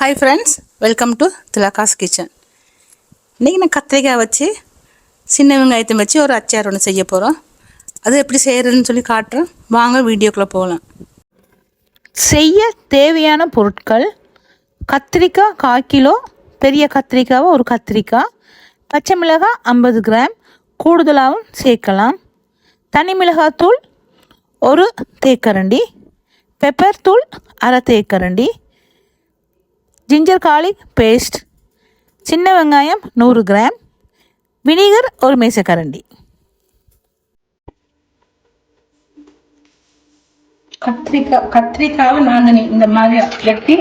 Hi friends welcome to Thilaga's kitchen இன்றைக்கி நான் கத்திரிக்காய் வச்சு சின்ன வெங்காயத்தை வச்சு ஒரு அச்சார் ஒன்று செய்ய போகிறோம் அது எப்படி செய்கிறதுன்னு சொல்லி காட்டுறேன். வாங்க வீடியோக்குள்ளே போகலாம். செய்ய தேவையான பொருட்கள் கத்திரிக்காய் கால் கிலோ பெரிய கத்திரிக்காவை ஒரு கத்திரிக்காய் பச்சை மிளகாய் ஐம்பது கிராம் கூடுதலாகவும் சேர்க்கலாம். தனி மிளகாய் தூள் ஒரு தேக்கரண்டி பெப்பர் தூள் அரை தேக்கரண்டி ஜிஞ்சர் கார்லிக் பேஸ்ட் சின்ன வெங்காயம் நூறு கிராம். வினிகர் ஒரு மேசக்கரண்டி கத்திரிக்காய் கத்திரிக்காவை நாங்கள் இந்த மாதிரி வெட்டி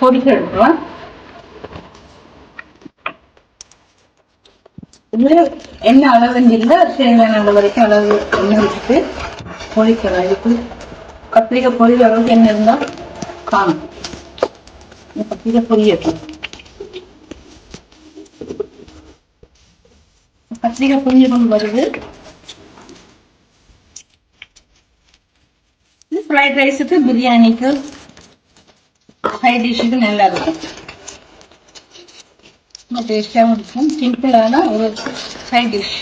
பொறிக்க எடுக்கலாம் இது என்ன அளவுன்னு இல்லை தேவையான அளவு வரைக்கும் அளவு எண்ணெய் வச்சுட்டு பொரிக்கலாம் இதுக்கு கத்திரிக்காய் பொரிக்கிற அளவுக்கு எண்ணெய் இருந்தால் காணும். இந்த கத்திரிக்காய் பொரியட்டும் கத்திரிக்காய் பொரிஞ்சு கொண்டு வருது இது ஃப்ரைட் ரைஸுக்கு பிரியாணிக்கு சைட் டிஷ்ஷுக்கு நல்லா இருக்கும் ரொம்ப டேஸ்டாகவும் இருக்கும் சிம்பிளான ஒரு சைட் டிஷ்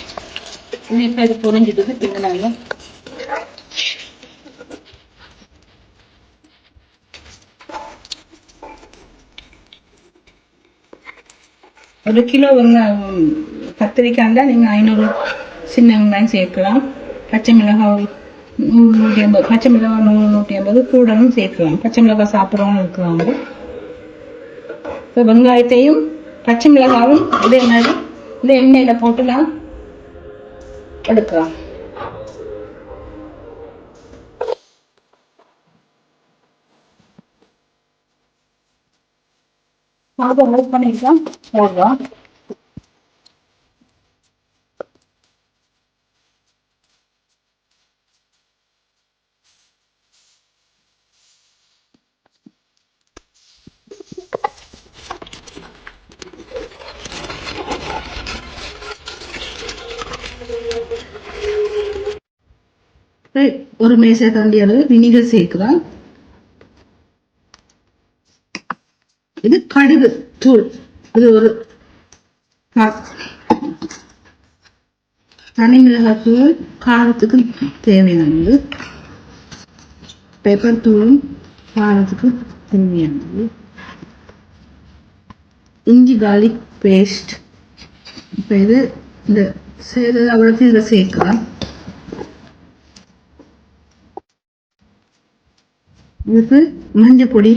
இது இப்போ இது புரிஞ்சிடுது பின்னாங்க ஒரு கிலோ வெங்காயம் கத்திரிக்காய் இருந்தால் நீங்கள் ஐநூறு சின்ன வெங்காயம் சேர்க்கலாம். பச்சை மிளகாய் நூறு நூற்றி ஐம்பது பச்சை மிளகாய் நூறு நூற்றி ஐம்பது கூடவும் சேர்க்கலாம். பச்சை மிளகாய் சாப்பிட்றவங்க இருக்கிறாங்க இப்போ வெங்காயத்தையும் பச்சை மிளகாவும் இதே மாதிரி இந்த எண்ணெயில் போட்டுலாம் எடுக்கலாம். அதை லைக் பண்ணிக்கலாம் போடுறோம் ஒரு மேசை தண்டி அளவு வினிகர் சேர்க்கிறோம் இது கடுகு தூள். இது ஒரு தனி மிளகாய் தூள் காரத்துக்கு தேவையானது. பெப்பர் தூளும் காரத்துக்கு தேவையானது. இஞ்சி கார்லிக் பேஸ்ட் இப்போ இது இந்த சேர்த்து அவ்வளோக்கு இதில் சேர்க்கலாம். இதுக்கு மஞ்சள் பொடி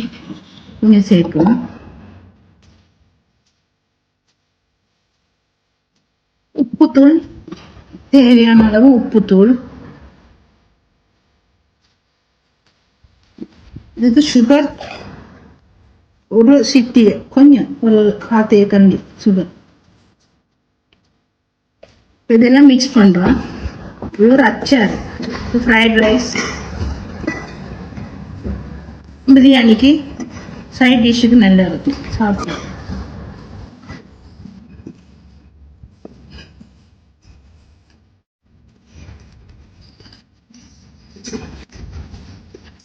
கொஞ்சம் சேர்க்கலாம். உப்புத்தூள். தேவையான அளவு உப்புத்தூள். இது சுகர் ஒரு சிட்டிய கொஞ்சம் ஒரு காத்தைய கண்டி சுகர் இதெல்லாம் மிக்ஸ் பண்ணுறோம் இது ஒரு அச்சார். ஃப்ரைட் ரைஸ் பிரியாணிக்கு சைட் டிஷ்ஷுக்கு நல்லா இருக்கும் சாப்பிட்டோம்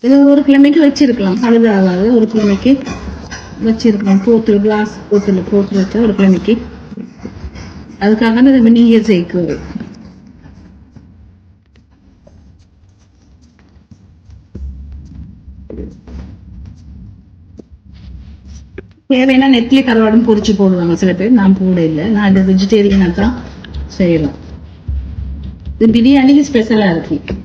இது ஒரு கிழமைக்கு வச்சிருக்கலாம். பழுதாகாது ஒரு கிழமைக்கு வச்சிருக்கலாம். போத்து கிளாஸ் போத்தில் போட்டு வச்சா ஒரு கிழமைக்கு. அதுக்காக நம்ம நீங்கள் சேர்க்குறது தேவைன்னா நெத்திலி கருவாடும் பொறிச்சு போடுவாங்க சில பேர். நான் போட இல்லை. நான் இந்த வெஜிடேரியனாக தான் செய்யலாம் இது பிரியாணிக்கு ஸ்பெஷலாக இருக்கு.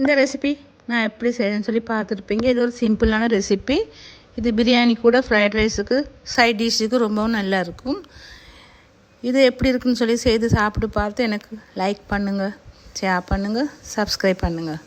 இந்த ரெசிபி நான் எப்படி செய்யணும்னு சொல்லி பார்த்துருப்பீங்க. இது ஒரு சிம்பிளான ரெசிபி இது பிரியாணி கூட ஃப்ரைட் ரைஸுக்கு சைட் டிஷ்ஷுக்கு ரொம்பவும் நல்லா இருக்கும். இது எப்படி இருக்குன்னு சொல்லி செய்து சாப்பிட்டு பார்த்து எனக்கு லைக் பண்ணுங்கள் ஷேர் பண்ணுங்கள் சப்ஸ்கிரைப் பண்ணுங்கள்